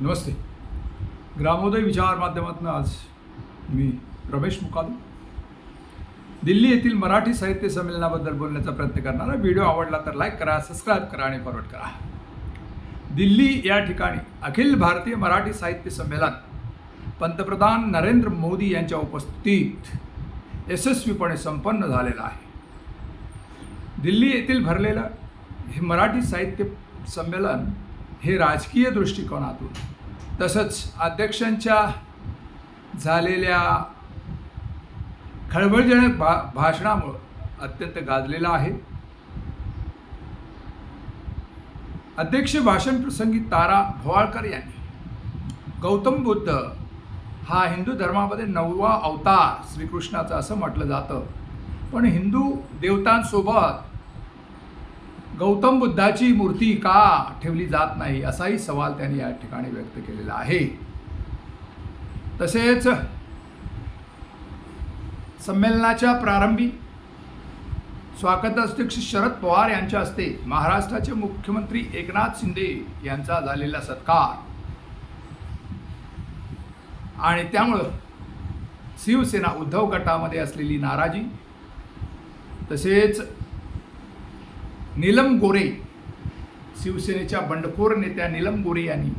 नमस्ते। ग्रामोदय विचार माध्यमातून आज मी रमेश मुकाल दिल्ली येथील मराठी साहित्य संमेलनाबद्दल बोलण्याचा प्रयत्न करणारा व्हिडिओ आवडला तर लाईक करा सबस्क्राईब करा आणि फॉरवर्ड करा. दिल्ली या ठिकाणी अखिल भारतीय मराठी साहित्य संमेलन पंतप्रधान नरेंद्र मोदी यांच्या उपस्थितीत यशस्वीपणे संपन्न झालेलं आहे. दिल्ली येथील भरलेलं हे मराठी साहित्य संमेलन हे राजकीय दृष्टिकोनातून तसंच अध्यक्षांच्या झालेल्या खळबळजनक भा भाषणामुळं अत्यंत गाजलेलं आहे. अध्यक्ष भाषण प्रसंगी तारा भवाळकर यांनी गौतम बुद्ध हा हिंदू धर्मामध्ये नववा अवतार श्रीकृष्णाचा असं म्हटलं जातं. पण हिंदू देवतांसोबत गौतम बुद्धाची मूर्ती का ठेवली जात नाही असाही सवाल त्यांनी या ठिकाणी व्यक्त केलेला आहे. तसेच संमेलनाच्या प्रारंभी स्वागताध्यक्ष शरद पवार यांच्या हस्ते महाराष्ट्राचे मुख्यमंत्री एकनाथ शिंदे यांचा झालेला सत्कार. आणि त्यामुळं शिवसेना उद्धव गटामध्ये असलेली नाराजी तसेच नीलम गोरे शिवसेनेच्या बंडखोर नेत्या नीलम गोरे यांनी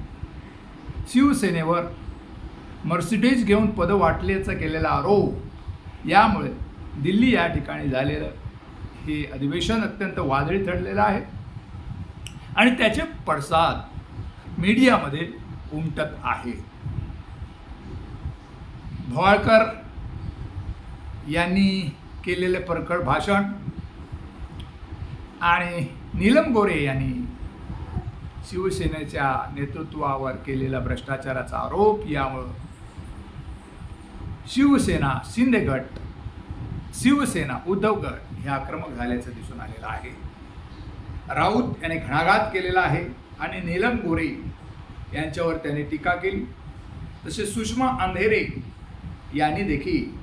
शिवसेनेवर मर्सिडीज घेऊन पदं वाटल्याचा केलेला आरोप यामुळे दिल्ली या ठिकाणी झालेलं हे अधिवेशन अत्यंत वादळी ठरलेलं आहे. आणि त्याचे पडसाद मीडियामध्ये उमटत आहे. भवाळकर यांनी केलेले परखड भाषण आणि नीलम गोरे यांनी शिवसेनेच्या नेतृत्वावर केलेला भ्रष्टाचाराचा आरोप यामुळं शिवसेना शिंदे गट शिवसेना उद्धव गट हे आक्रमक झाल्याचं दिसून आलेलं आहे. राऊत याने घणाघात केलेला आहे आणि नीलम गोरे यांच्यावर त्याने टीका केली. तसे सुषमा अंधेरे यांनी देखील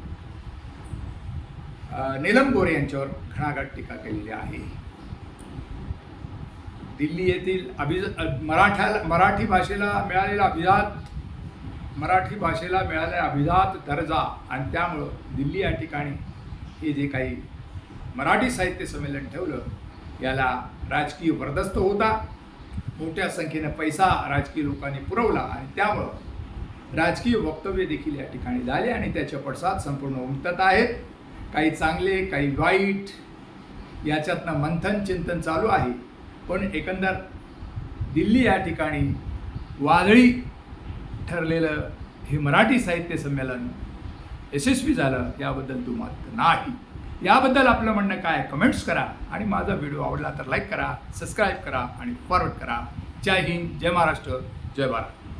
नीलम गोरे यांच्यावर घणाघात टीका केलेली आहे. दिल्ली येथील अभिज मराठ्याला मराठी भाषेला मिळालेला अभिजात मराठी भाषेला मिळालेला अभिजात दर्जा आणि त्यामुळं दिल्ली या ठिकाणी हे जे काही मराठी साहित्य संमेलन ठेवलं याला राजकीय वरदस्त होता. मोठ्या संख्येनं पैसा राजकीय लोकांनी पुरवला आणि त्यामुळं राजकीय वक्तव्य देखील या ठिकाणी झाले आणि त्याच्या पडसाद संपूर्ण उमटत आहेत. काही चांगले काही वाईट याच्यातनं मंथन चिंतन चालू आहे. पण एकंदर दिल्ली या ठिकाणी वादळी ठरलेलं हे मराठी साहित्य संमेलन यशस्वी झालं याबद्दल तू मात्र नाही. याबद्दल आपलं म्हणणं काय? कमेंट्स करा आणि माझा व्हिडिओ आवडला तर लाईक करा सबस्क्राईब करा आणि फॉरवर्ड करा. जय हिंद जय महाराष्ट्र जय भारत.